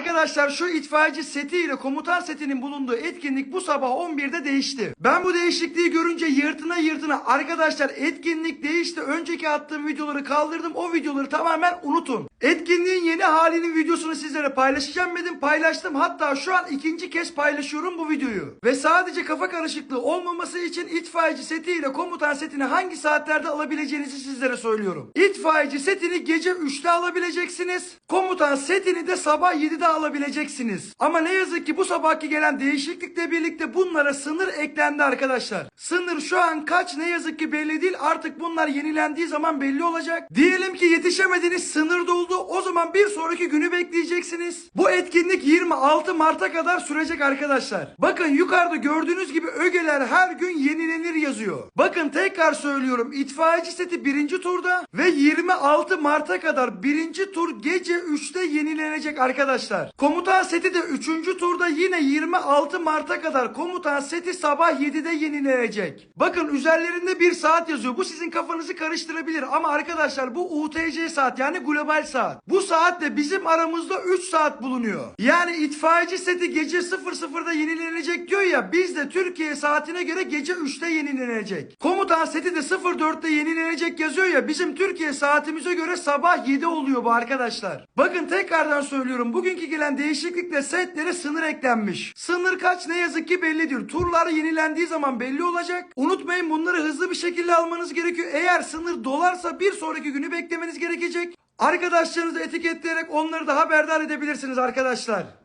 Arkadaşlar şu itfaiyeci seti ile komutan setinin bulunduğu etkinlik bu sabah 11'de değişti. Ben bu değişikliği görünce yırtına yırtına arkadaşlar etkinlik değişti. Önceki attığım videoları kaldırdım. O videoları tamamen unutun. Etkinliğin yeni halinin videosunu sizlere paylaşacağım dedim. Paylaştım. Hatta şu an ikinci kez paylaşıyorum bu videoyu. Ve sadece kafa karışıklığı olmaması için itfaiyeci seti ile komutan setini hangi saatlerde alabileceğinizi sizlere söylüyorum. İtfaiyeci setini gece 3'te alabileceksiniz. Komutan setini de sabah 7'de alabileceksiniz. Ama ne yazık ki bu sabahki gelen değişiklikle birlikte bunlara sınır eklendi arkadaşlar. Sınır şu an kaç ne yazık ki belli değil. Artık bunlar yenilendiği zaman belli olacak. Diyelim ki yetişemediniz sınır doldu. O zaman bir sonraki günü bekleyeceksiniz. Bu etkinlik 26 Mart'a kadar sürecek arkadaşlar. Bakın yukarıda gördüğünüz gibi ögeler her gün yenilenir yazıyor. Bakın tekrar söylüyorum. İtfaiyeci seti birinci turda ve 26 Mart'a kadar birinci tur gece 3'te yenilenecek arkadaşlar. Komutan seti de 3. turda yine 26 Mart'a kadar komutan seti sabah 7'de yenilenecek. Bakın üzerlerinde bir saat yazıyor. Bu sizin kafanızı karıştırabilir ama arkadaşlar bu UTC saat yani global saat. Bu saatle bizim aramızda 3 saat bulunuyor. Yani itfaiyeci seti gece 00'da yenilenecek diyor ya biz de Türkiye saatine göre gece 3'te yenilenecek. Komutan seti de 04'te yenilenecek yazıyor ya bizim Türkiye saatimize göre sabah 7 oluyor bu arkadaşlar. Bakın tekrardan söylüyorum bugünkü gelen değişiklikle setlere sınır eklenmiş. Sınır kaç ne yazık ki belli değil. Turlar yenilendiği zaman belli olacak. Unutmayın bunları hızlı bir şekilde almanız gerekiyor. Eğer sınır dolarsa bir sonraki günü beklemeniz gerekecek. Arkadaşlarınızı etiketleyerek onları da haberdar edebilirsiniz arkadaşlar.